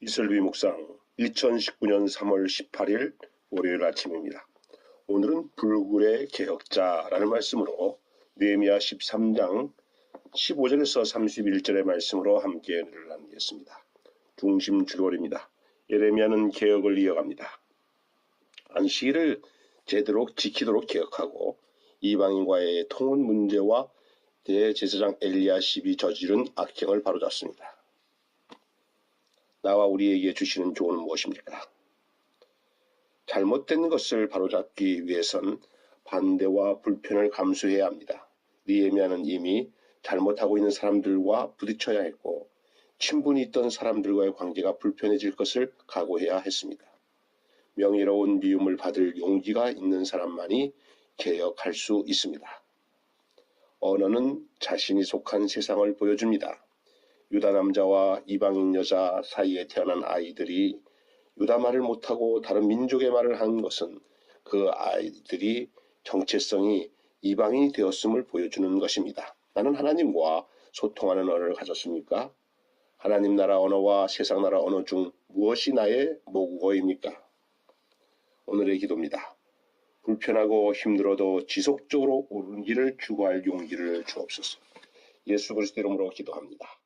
이슬비 묵상 2019년 3월 18일 월요일 아침입니다. 오늘은 불굴의 개혁자라는 말씀으로 느헤미야 13장 15절에서 31절의 말씀으로 함께 은혜를 나누겠습니다. 중심 줄거리입니다. 예레미야는 개혁을 이어갑니다. 안식일을 제대로 지키도록 개혁하고 이방인과의 통혼 문제와 대제사장 엘리야십이 저지른 악행을 바로잡습니다. 나와 우리에게 주시는 조언은 무엇입니까? 잘못된 것을 바로잡기 위해선 반대와 불편을 감수해야 합니다. 니에미아는 이미 잘못하고 있는 사람들과 부딪혀야 했고 친분이 있던 사람들과의 관계가 불편해질 것을 각오해야 했습니다. 명예로운 미움을 받을 용기가 있는 사람만이 개혁할 수 있습니다. 언어는 자신이 속한 세상을 보여줍니다. 유다 남자와 이방인 여자 사이에 태어난 아이들이 유다 말을 못하고 다른 민족의 말을 한 것은 그 아이들이 정체성이 이방인이 되었음을 보여주는 것입니다. 나는 하나님과 소통하는 언어를 가졌습니까? 하나님 나라 언어와 세상 나라 언어 중 무엇이 나의 모국어입니까? 오늘의 기도입니다. 불편하고 힘들어도 지속적으로 옳은 길을 추구할 용기를 주옵소서. 예수 그리스도 이름으로 기도합니다.